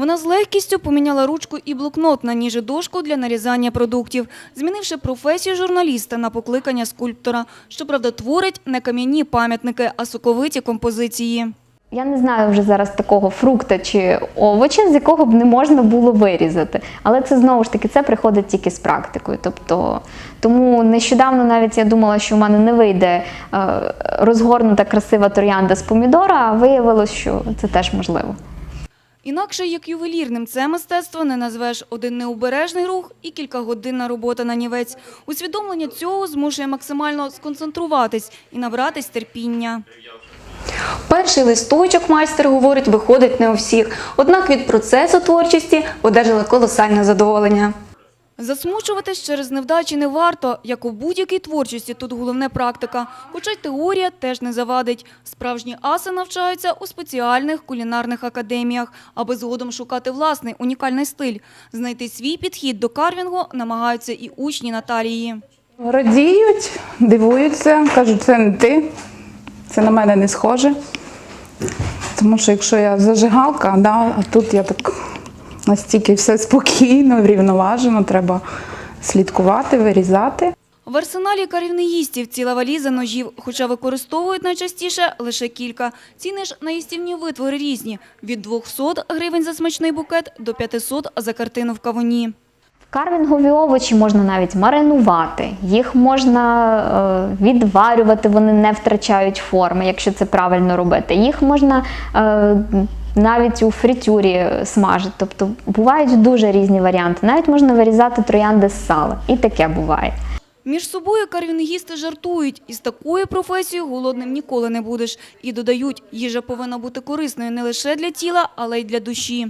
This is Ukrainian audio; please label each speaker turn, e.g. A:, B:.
A: Вона з легкістю поміняла ручку і блокнот на ніж дошку для нарізання продуктів, змінивши професію журналіста на покликання скульптора. Щоправда, творить не кам'яні пам'ятники, а соковиті композиції.
B: Я не знаю вже зараз такого фрукта чи овоча, з якого б не можна було вирізати. Але це знову ж таки це приходить тільки з практикою. Тобто, тому нещодавно навіть я думала, що в мене не вийде е, розгорнута красива троянда з помідора, а виявилось, що це теж можливо.
A: Інакше як ювелірним це мистецтво не назвеш один необережний рух і кількагодинна робота на нівець. Усвідомлення цього змушує максимально сконцентруватись і набратись терпіння.
C: Перший листочок майстер говорить, виходить не у всіх. Однак від процесу творчості одержали колосальне задоволення.
A: Засмучуватись через невдачі не варто, як у будь-якій творчості тут головне практика. Хоча й теорія теж не завадить. Справжні аси навчаються у спеціальних кулінарних академіях, аби згодом шукати власний унікальний стиль. Знайти свій підхід до карвінгу намагаються і учні Наталії.
D: Радіють, дивуються, кажуть, це не ти, це на мене не схоже. Тому що якщо я зажигалка, да, а тут я так настільки все спокійно, врівноважено, треба слідкувати, вирізати.
A: В арсеналі карівнеїстів ціла валіза ножів, хоча використовують найчастіше лише кілька. Ціни ж на їстівні витвори різні – від 200 гривень за смачний букет до 500 за картину в кавуні.
B: Карвінгові овочі можна навіть маринувати, їх можна е, відварювати, вони не втрачають форми, якщо це правильно робити. Їх можна е, навіть у фритюрі смажити. Тобто бувають дуже різні варіанти. Навіть можна вирізати троянди з сала. І таке буває.
A: Між собою карвінгісти жартують. Із такою професією голодним ніколи не будеш. І додають, їжа повинна бути корисною не лише для тіла, але й для душі.